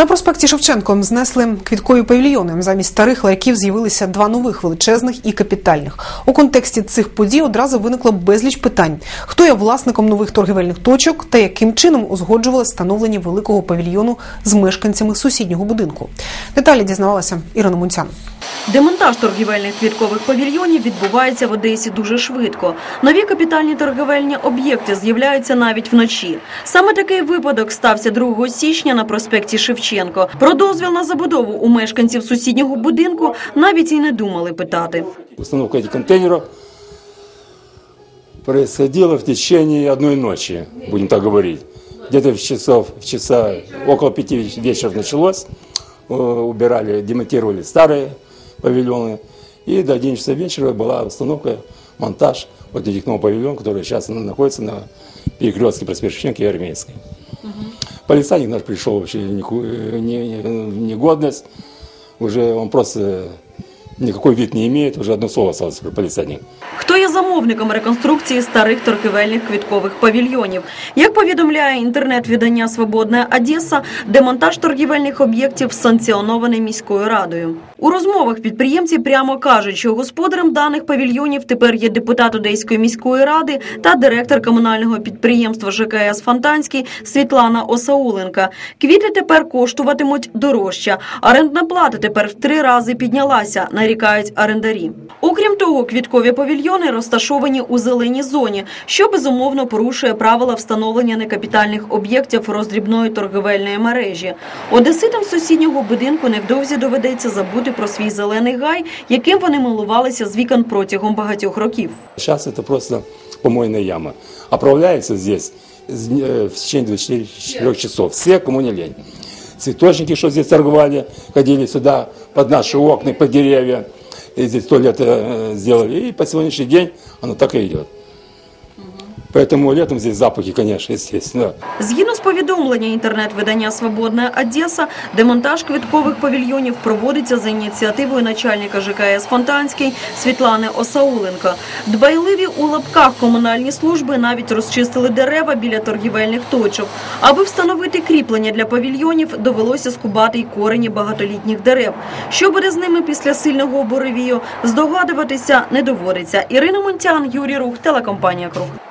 На проспекті Шевченко знесли квіткові павільйони. Замість старих ларьків з'явилися два нових величезних і капітальних. У контексті цих подій одразу виникло безліч питань: хто є власником нових торгівельних точок та яким чином узгоджували становлення великого павільйону з мешканцями сусіднього будинку. Деталі дізнавалася Ірина Мунцян. Демонтаж торгівельних квіткових павільйонів відбувається в Одесі дуже швидко. Нові капітальні торгівельні об'єкти з'являються навіть вночі. Саме такий випадок стався 2 січня на проспекті Шевченко. Про дозвіл на забудову у мешканців сусіднього будинку навіть і не думали питати. Установка этих контейнеров происходила в течение одной ночи, будем так говорить. Где-то в часов, в часа около пяти вечера началось, э, убирали, демонтировали старые павильоны, и до 11 часов вечера была установка, монтаж вот этих новых павильонов, которые сейчас находятся на перекрестке проспекта Шевченко и Армейской. Полицейник наш пришел вообще э, не- негодность, уже он просто никакой вид не имеет, уже одно слово осталось про полицейник. Хто є замовником реконструкції старих торгівельних квіткових павільйонів? Як повідомляє інтернет-видання Свободна Одеса, демонтаж торгівельних об'єктів санкціонований міською радою. У розмовах підприємці прямо кажуть, що господарем даних павільйонів тепер є депутат Одеської міської ради та директор комунального підприємства ЖКС Фонтанський Світлана Осауленка. Квіти тепер коштуватимуть дорожче. Орендна плата тепер в три рази піднялася, нарікають орендарі. Окрім того, квіткові павільйони розташовані у зеленій зоні, що безумовно порушує правила встановлення некапітальних об'єктів роздрібної торговельної мережі. Одеситам сусіднього будинку невдовзі доведеться забути про свій зелений гай, яким вони милувалися з вікон протягом багатьох років. Сейчас это просто помойная яма. Оправляется здесь э, в течение 24 часов. Все, кому не лень. Цветочники, что здесь торговали, ходили сюда под наши окна, под деревья. И здесь туалет э, сделали. И по сегодняшний день оно так и идет. Поэтому летом здесь запахи, конечно, естественно. Згідно з повідомлення інтернет-видання Свободна Одеса, демонтаж квіткових павільйонів проводиться за ініціативою начальника ЖКС Фонтанський Світлани Осауленко. Дбайливі у лапках комунальні служби навіть розчистили дерева біля торгівельних точок. Аби встановити кріплення для павільйонів, довелося скубати й корені багатолітніх дерев. Що буде з ними після сильного буревію, здогадуватися не доводиться. Ірина Монтян, Юрій Рух, телекомпанія Круг.